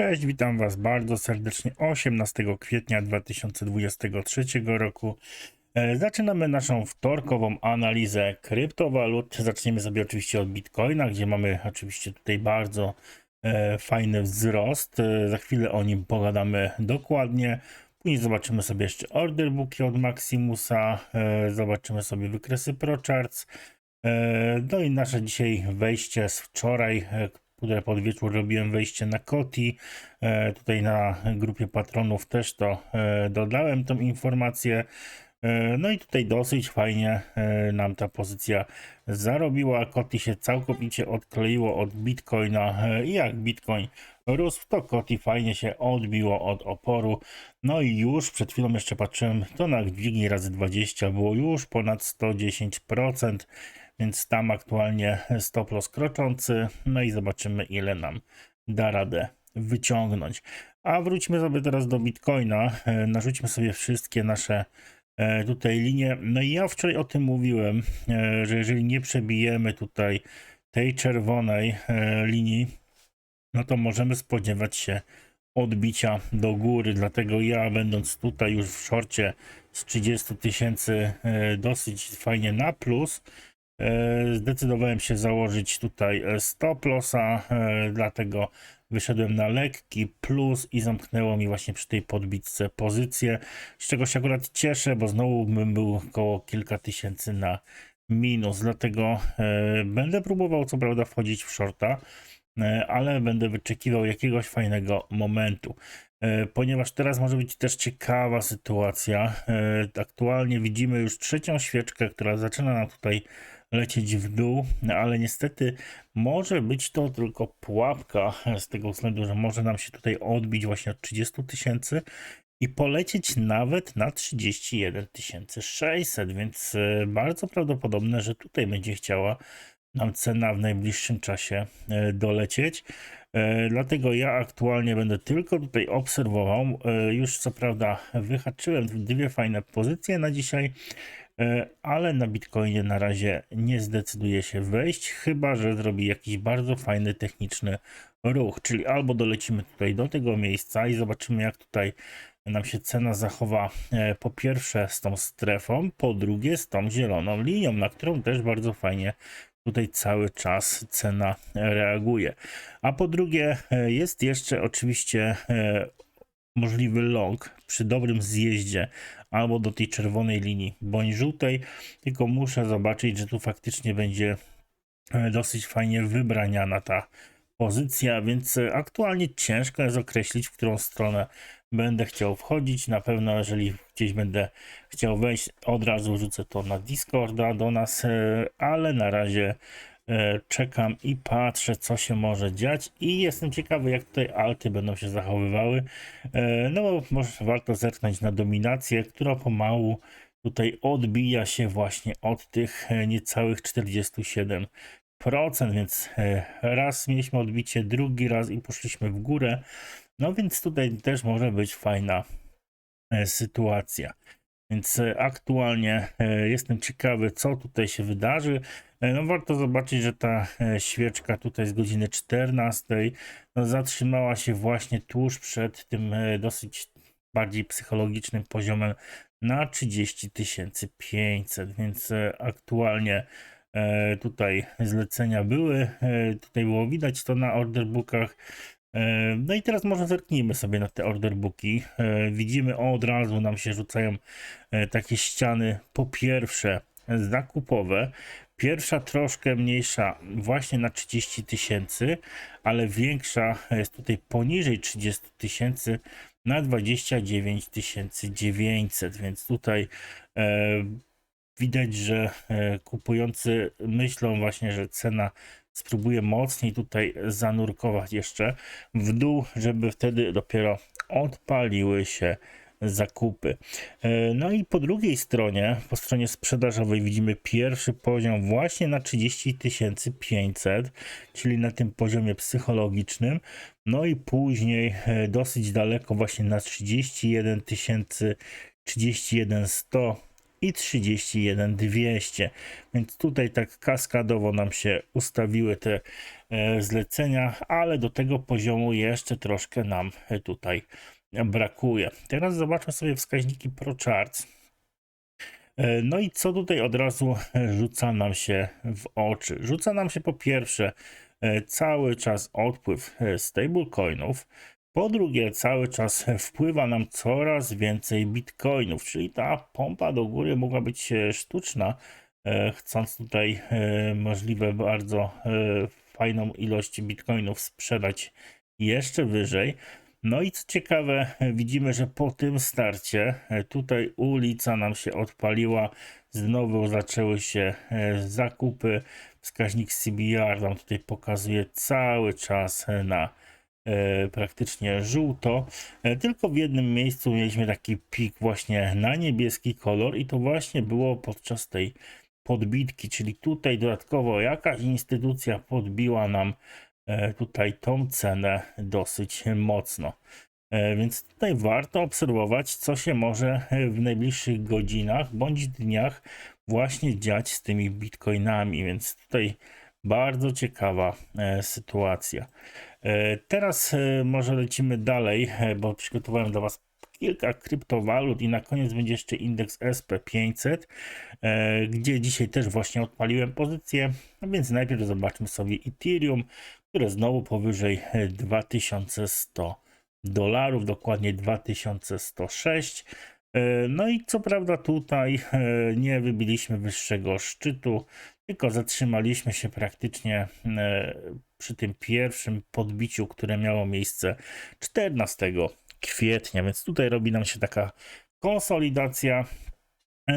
Cześć, witam Was bardzo serdecznie 18 kwietnia 2023 roku. E, Zaczynamy naszą wtorkową analizę kryptowalut. Zaczniemy sobie oczywiście od Bitcoina, gdzie mamy oczywiście tutaj bardzo e, fajny wzrost. E, Za chwilę o nim pogadamy dokładnie. Później zobaczymy sobie jeszcze order od Maximusa, zobaczymy sobie wykresy ProCharts. No i nasze dzisiaj wejście z wczoraj, które pod wieczór robiłem wejście na Koti. E, Tutaj na grupie patronów też to e, dodałem tą informację. E, No i tutaj dosyć fajnie nam ta pozycja zarobiła. Koti się całkowicie odkleiło od Bitcoina i jak Bitcoin rósł, to Koti fajnie się odbiło od oporu. No i już przed chwilą jeszcze patrzyłem, to na dźwigni razy 20 było już ponad 110%, więc tam aktualnie stop loss kroczący. No i zobaczymy ile nam da radę wyciągnąć. A wróćmy sobie teraz do Bitcoina. E, Narzućmy sobie wszystkie nasze e, tutaj linie. No i ja wczoraj o tym mówiłem, e, że jeżeli nie przebijemy tutaj tej czerwonej linii, no to możemy spodziewać się odbicia do góry. Dlatego ja, będąc tutaj już w szorcie z 30 tysięcy, dosyć fajnie na plus, zdecydowałem się założyć tutaj e, stop lossa, e, dlatego wyszedłem na lekki plus i zamknęło mi właśnie przy tej podbitce pozycję, z czego się akurat cieszę, bo znowu bym był około kilka tysięcy na minus, dlatego e, będę próbował co prawda wchodzić w shorta, e, ale będę wyczekiwał jakiegoś fajnego momentu. E, Ponieważ teraz może być też ciekawa sytuacja. E, Aktualnie widzimy już trzecią świeczkę, która zaczyna nam tutaj lecieć w dół, ale niestety może być to tylko pułapka z tego względu, że może nam się tutaj odbić właśnie od 30 tysięcy i polecieć nawet na 31 600, więc e, bardzo prawdopodobne, że tutaj będzie chciała nam cena w najbliższym czasie e, dolecieć. E, Dlatego ja aktualnie będę tylko tutaj obserwował. Już co prawda wyhaczyłem dwie fajne pozycje na dzisiaj, ale na Bitcoinie na razie nie zdecyduje się wejść, chyba że zrobi jakiś bardzo fajny techniczny ruch, czyli albo dolecimy tutaj do tego miejsca i zobaczymy jak tutaj nam się cena zachowa e, po pierwsze z tą strefą, po drugie z tą zieloną linią, na którą też bardzo fajnie tutaj cały czas cena reaguje. A po drugie, e, jest jeszcze oczywiście e, możliwy long przy dobrym zjeździe albo do tej czerwonej linii bądź żółtej, tylko muszę zobaczyć, że tu faktycznie będzie e, dosyć fajnie wybraniana ta pozycja, więc e, aktualnie ciężko jest określić, w którą stronę będę chciał wchodzić. Na pewno, jeżeli gdzieś będę chciał wejść, od razu rzucę to na Discorda do nas, e, ale na razie czekam i patrzę, co się może dziać i jestem ciekawy, jak tutaj alty będą się zachowywały. E, No bo może warto zerknąć na dominację, która pomału tutaj odbija się właśnie od tych e, niecałych 47%, więc e, raz mieliśmy odbicie, drugi raz i poszliśmy w górę. No więc tutaj też może być fajna e, sytuacja. Więc e, aktualnie e, jestem ciekawy, co tutaj się wydarzy. E, No warto zobaczyć, że ta świeczka tutaj z godziny 14 no, zatrzymała się właśnie tuż przed tym dosyć bardziej psychologicznym poziomem na 30 500, więc aktualnie tutaj zlecenia były, tutaj było widać to na orderbookach. E, No i teraz może zerknijmy sobie na te orderbooki. E, Widzimy od razu nam się rzucają e, takie ściany. Po pierwsze zakupowe, pierwsza troszkę mniejsza właśnie na 30 tysięcy, ale większa jest tutaj poniżej 30 tysięcy na 29 900, więc tutaj e, widać, że kupujący myślą właśnie, że cena spróbuje mocniej tutaj zanurkować jeszcze w dół, żeby wtedy dopiero odpaliły się zakupy. E, No i po drugiej stronie, po stronie sprzedażowej widzimy pierwszy poziom właśnie na 30 500, czyli na tym poziomie psychologicznym. No i później e, dosyć daleko właśnie na 31 000, 31 100 i 31 200. Więc tutaj tak kaskadowo nam się ustawiły te e, zlecenia, ale do tego poziomu jeszcze troszkę nam e, tutaj brakuje. Teraz zobaczmy sobie wskaźniki ProCharts. E, No i co tutaj od razu rzuca nam się w oczy? Rzuca nam się po pierwsze cały czas odpływ stablecoinów. Po drugie, cały czas wpływa nam coraz więcej bitcoinów, czyli ta pompa do góry mogła być e, sztuczna, e, chcąc tutaj e, możliwe bardzo fajną ilość bitcoinów sprzedać jeszcze wyżej. No i co ciekawe, widzimy, że po tym starcie tutaj ulica nam się odpaliła, znowu zaczęły się zakupy. Wskaźnik CBR nam tutaj pokazuje cały czas na praktycznie żółto. E, Tylko w jednym miejscu mieliśmy taki pik właśnie na niebieski kolor i to właśnie było podczas tej podbitki, czyli tutaj dodatkowo jakaś instytucja podbiła nam e, tutaj tą cenę dosyć mocno. E, Więc tutaj warto obserwować, co się może e, w najbliższych godzinach bądź dniach właśnie dziać z tymi bitcoinami. Więc tutaj bardzo ciekawa e, sytuacja. E, Teraz e, może lecimy dalej, e, bo przygotowałem dla Was kilka kryptowalut i na koniec będzie jeszcze indeks SP500, e, gdzie dzisiaj też właśnie odpaliłem pozycję. A więc najpierw zobaczmy sobie Ethereum, które znowu powyżej e, 2100 dolarów, dokładnie 2106. E, No i co prawda tutaj nie wybiliśmy wyższego szczytu, tylko zatrzymaliśmy się praktycznie przy tym pierwszym podbiciu, które miało miejsce 14 kwietnia, więc tutaj robi nam się taka konsolidacja.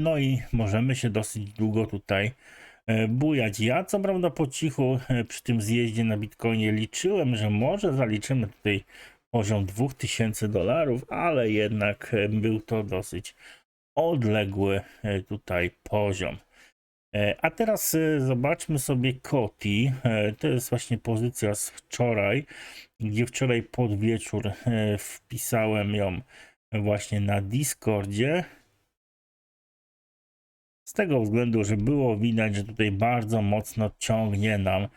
No i możemy się dosyć długo tutaj e, bujać. Ja co prawda po cichu e, przy tym zjeździe na Bitcoinie liczyłem, że może zaliczymy tutaj poziom 2000 dolarów, ale jednak e, był to dosyć odległy tutaj poziom. E, A teraz e, zobaczmy sobie Koti. E, To jest właśnie pozycja z wczoraj, gdzie wczoraj pod wieczór wpisałem ją właśnie na Discordzie. Z tego względu, że było widać, że tutaj bardzo mocno ciągnie nam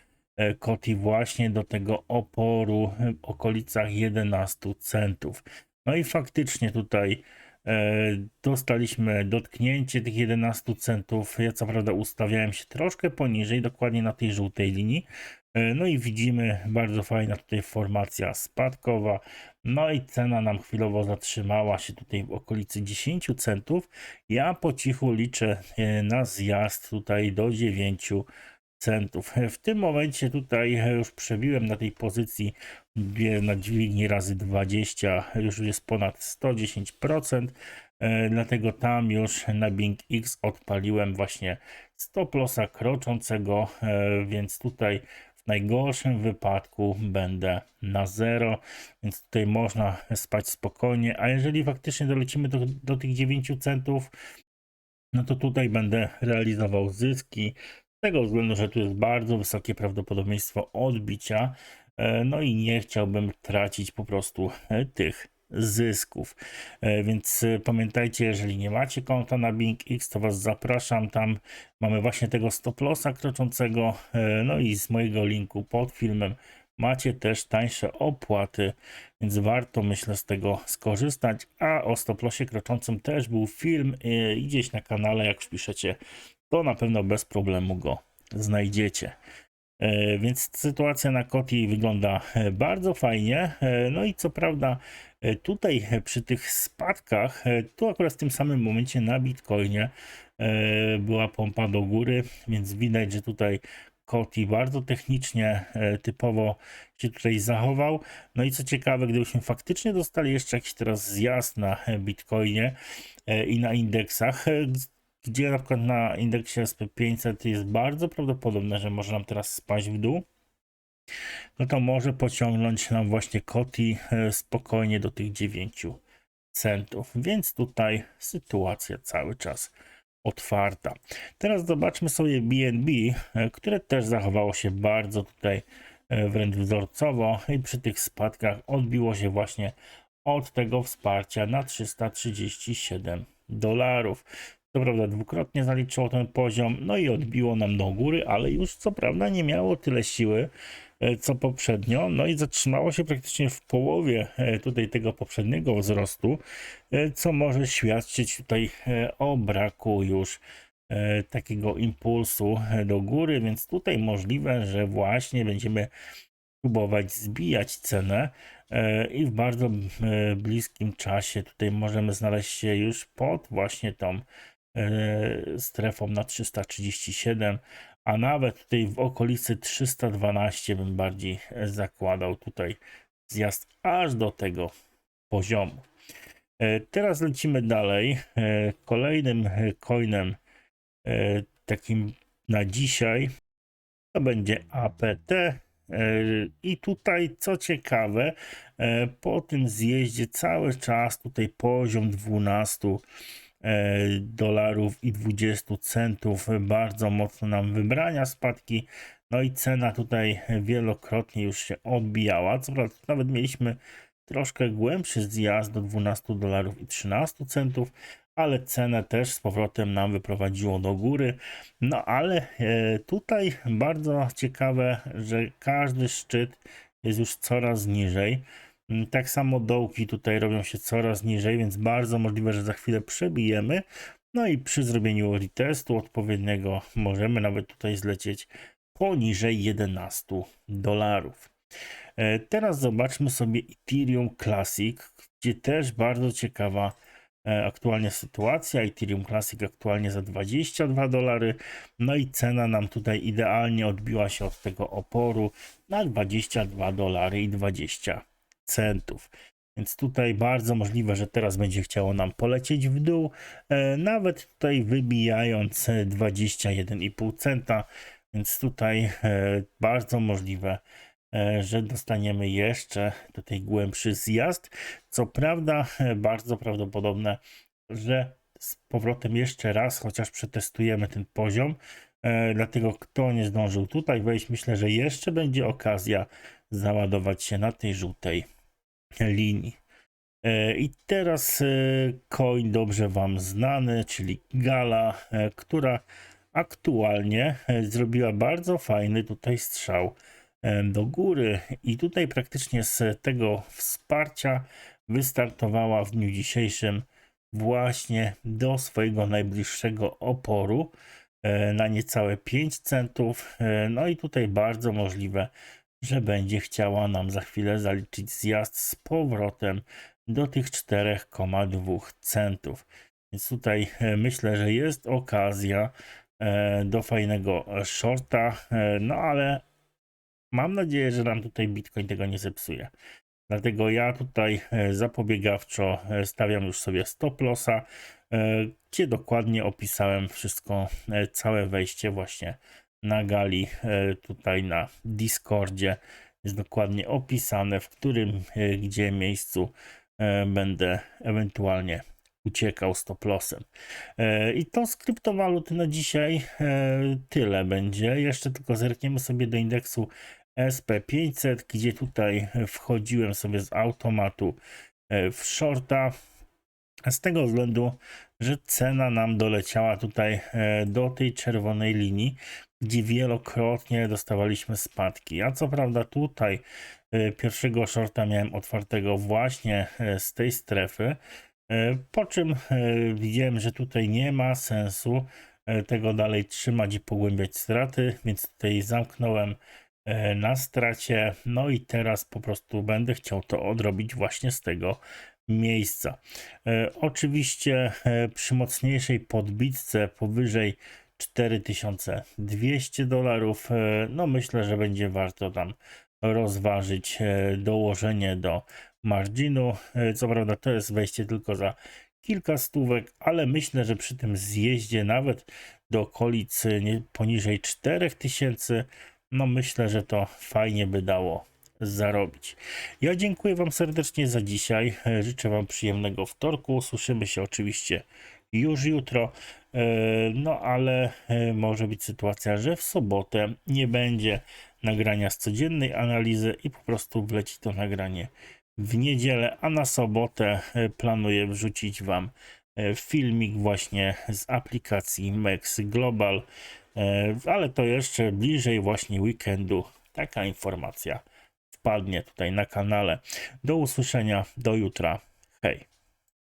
Koti właśnie do tego oporu w okolicach 11 centów. No i faktycznie tutaj dostaliśmy dotknięcie tych 11 centów. Ja co prawda ustawiałem się troszkę poniżej, dokładnie na tej żółtej linii. E, No i widzimy bardzo fajna tutaj formacja spadkowa. No i cena nam chwilowo zatrzymała się tutaj w okolicy 10 centów. Ja po cichu liczę e, na zjazd tutaj do 9 centów. W tym momencie tutaj już przebiłem na tej pozycji na dźwigni razy 20, już jest ponad 110%. E, Dlatego tam już na Bing X odpaliłem właśnie stop lossa kroczącego, e, więc tutaj w najgorszym wypadku będę na zero, więc tutaj można spać spokojnie. A jeżeli faktycznie dolecimy do, do tych 9 centów, no to tutaj będę realizował zyski. Tego względu, że tu jest bardzo wysokie prawdopodobieństwo odbicia. e, No i nie chciałbym tracić po prostu e, tych zysków. E, Więc pamiętajcie, jeżeli nie macie konta na Bing X, to Was zapraszam. Tam mamy właśnie tego stop lossa kroczącego. No i z mojego linku pod filmem macie też tańsze opłaty, więc warto myślę z tego skorzystać. A o stop lossie kroczącym też był film gdzieś na kanale, jak wpiszecie, to na pewno bez problemu go znajdziecie. E, Więc sytuacja na Koti wygląda e, bardzo fajnie. E, No i co prawda, tutaj przy tych spadkach, tu akurat w tym samym momencie na Bitcoinie była pompa do góry, więc widać, że tutaj Koti bardzo technicznie, typowo się tutaj zachował. No i co ciekawe, gdybyśmy faktycznie dostali jeszcze jakiś teraz zjazd na Bitcoinie i na indeksach, gdzie na przykład na indeksie SP500 jest bardzo prawdopodobne, że może nam teraz spaść w dół, no to może pociągnąć nam właśnie Koti e, spokojnie do tych 9 centów. Więc tutaj sytuacja cały czas otwarta. Teraz zobaczmy sobie BNB, e, które też zachowało się bardzo tutaj e, wręcz wzorcowo i przy tych spadkach odbiło się właśnie od tego wsparcia na 337 dolarów. Co prawda dwukrotnie zaliczyło ten poziom, no i odbiło nam do góry, ale już co prawda nie miało tyle siły e, co poprzednio, no i zatrzymało się praktycznie w połowie e, tutaj tego poprzedniego wzrostu, e, co może świadczyć tutaj o braku już takiego impulsu do góry, więc tutaj możliwe, że właśnie będziemy próbować zbijać cenę i w bardzo bliskim czasie tutaj możemy znaleźć się już pod właśnie tą strefą na 337, a nawet tutaj w okolicy 312 bym bardziej e, zakładał tutaj zjazd aż do tego poziomu. E, Teraz lecimy dalej. E, Kolejnym e, coinem e, takim na dzisiaj to będzie APT. E, I tutaj, co ciekawe, e, po tym zjeździe cały czas tutaj poziom 12 e, dolarów i 20 centów bardzo mocno nam wybrania spadki. No i cena tutaj wielokrotnie już się odbijała. Co prawda, nawet mieliśmy troszkę głębszy zjazd do 12 dolarów i 13 centów, ale cenę też z powrotem nam wyprowadziło do góry. No ale e, tutaj bardzo ciekawe, że każdy szczyt jest już coraz niżej. Mm, Tak samo dołki tutaj robią się coraz niżej, więc bardzo możliwe, że za chwilę przebijemy. No i przy zrobieniu retestu odpowiedniego możemy nawet tutaj zlecieć poniżej 11 dolarów. E, Teraz zobaczmy sobie Ethereum Classic, gdzie też bardzo ciekawa e, aktualnie sytuacja. Ethereum Classic aktualnie za 22 dolary. No i cena nam tutaj idealnie odbiła się od tego oporu na 22 dolary i 20 centów. Więc tutaj bardzo możliwe, że teraz będzie chciało nam polecieć w dół, e, nawet tutaj wybijając e, 21,5 centa. Więc tutaj e, bardzo możliwe, e, że dostaniemy jeszcze tutaj głębszy zjazd. Co prawda, bardzo prawdopodobne, że z powrotem jeszcze raz, chociaż przetestujemy ten poziom. Dlatego kto nie zdążył tutaj wejść, myślę, że jeszcze będzie okazja załadować się na tej żółtej linii. E, I teraz e, coin dobrze Wam znany, czyli Gala, e, która aktualnie zrobiła bardzo fajny tutaj strzał do góry i tutaj praktycznie z tego wsparcia wystartowała w dniu dzisiejszym właśnie do swojego najbliższego oporu na niecałe 5 centów. No i tutaj bardzo możliwe, że będzie chciała nam za chwilę zaliczyć zjazd z powrotem do tych 4,2 centów. Więc tutaj e, myślę, że jest okazja e, do fajnego shorta, e, no ale mam nadzieję, że nam tutaj Bitcoin tego nie zepsuje. Dlatego ja tutaj zapobiegawczo stawiam już sobie stop lossa, gdzie dokładnie opisałem wszystko, całe wejście właśnie na gali e, tutaj na Discordzie. Jest dokładnie opisane, w którym e, gdzie miejscu e, będę ewentualnie uciekał stop lossem. E, I to z kryptowaluty na dzisiaj tyle będzie. Jeszcze tylko zerkniemy sobie do indeksu SP500, gdzie tutaj wchodziłem sobie z automatu w shorta. Z tego względu, że cena nam doleciała tutaj e, do tej czerwonej linii, gdzie wielokrotnie dostawaliśmy spadki. Ja co prawda tutaj e, pierwszego shorta miałem otwartego właśnie e, z tej strefy, po czym widziałem, że tutaj nie ma sensu tego dalej trzymać i pogłębiać straty, więc tutaj zamknąłem na stracie. No i teraz po prostu będę chciał to odrobić właśnie z tego miejsca. E, Oczywiście e, przy mocniejszej podbitce powyżej 4200 dolarów, e, no myślę, że będzie warto tam rozważyć dołożenie do marginu. Co prawda to jest wejście tylko za kilka stówek, ale myślę, że przy tym zjeździe nawet do okolic poniżej 4000, no myślę, że to fajnie by dało zarobić. Ja dziękuję Wam serdecznie za dzisiaj. Życzę Wam przyjemnego wtorku. Słyszymy się oczywiście już jutro. E, No ale e, może być sytuacja, że w sobotę nie będzie nagrania z codziennej analizy i po prostu wleci to nagranie w niedzielę, a na sobotę e, planuję wrzucić Wam filmik właśnie z aplikacji Mex Global, ale to jeszcze bliżej właśnie weekendu taka informacja wpadnie tutaj na kanale. Do usłyszenia, do jutra. Hej.